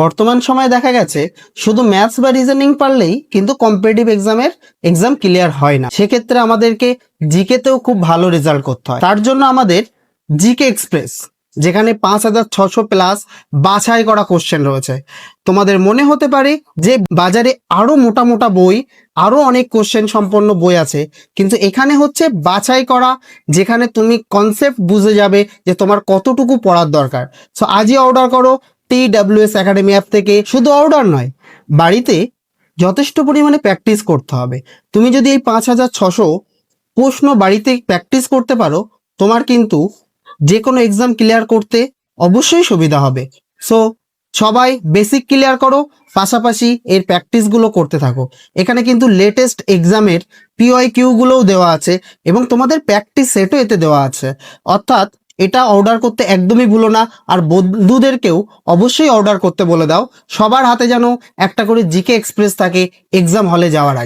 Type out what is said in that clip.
বর্তমান সময়ে দেখা গেছে, শুধু ম্যাথস বা রিজনিং পারলেই কিন্তু কম্পিটিটিভ এক্সামের এক্সাম ক্লিয়ার হয় না। সেক্ষেত্রে আমাদেরকে জিকেতেও খুব ভালো রেজাল্ট করতে হয়। তার জন্য আমাদের জিকে এক্সপ্রেস যেখানে পাঁচ হাজার ছশো প্লাস বাছাই করা কোশ্চেন রয়েছে। তোমাদের মনে হতে পারে যে বাজারে আরও মোটা মোটা বই, আরও অনেক কোশ্চেন সম্পন্ন বই আছে, কিন্তু এখানে হচ্ছে বাছাই করা, যেখানে তুমি কনসেপ্ট বুঝে যাবে যে তোমার কতটুকু পড়ার দরকার। সো আজই অর্ডার করো টি ডাব্লিউএস একাডেমি অ্যাপ থেকে শুধু অর্ডার নয়, বাড়িতে যথেষ্ট পরিমাণে প্র্যাকটিস করতে হবে। তুমি যদি এই পাঁচ হাজার ছশো প্রশ্ন বাড়িতে প্র্যাকটিস করতে পারো, তোমার কিন্তু যে কোনো এক্সাম ক্লিয়ার করতে অবশ্যই সুবিধা হবে। সো সবাই বেসিক ক্লিয়ার করো, পাশাপাশি এর প্র্যাকটিসগুলো করতে থাকো। এখানে কিন্তু লেটেস্ট এক্সামের পিওয়াই কিউগুলোও দেওয়া আছে এবং তোমাদের প্র্যাকটিস সেটও এতে দেওয়া আছে। অর্থাৎ এটা অর্ডার করতে একদমই ভুলো না। আর বন্ধুদেরকেও অবশ্যই অর্ডার করতে বলে দাও। সবার হাতে যেন একটা করে জিকে এক্সপ্রেস থাকে এক্সাম হলে যাওয়ার আগে।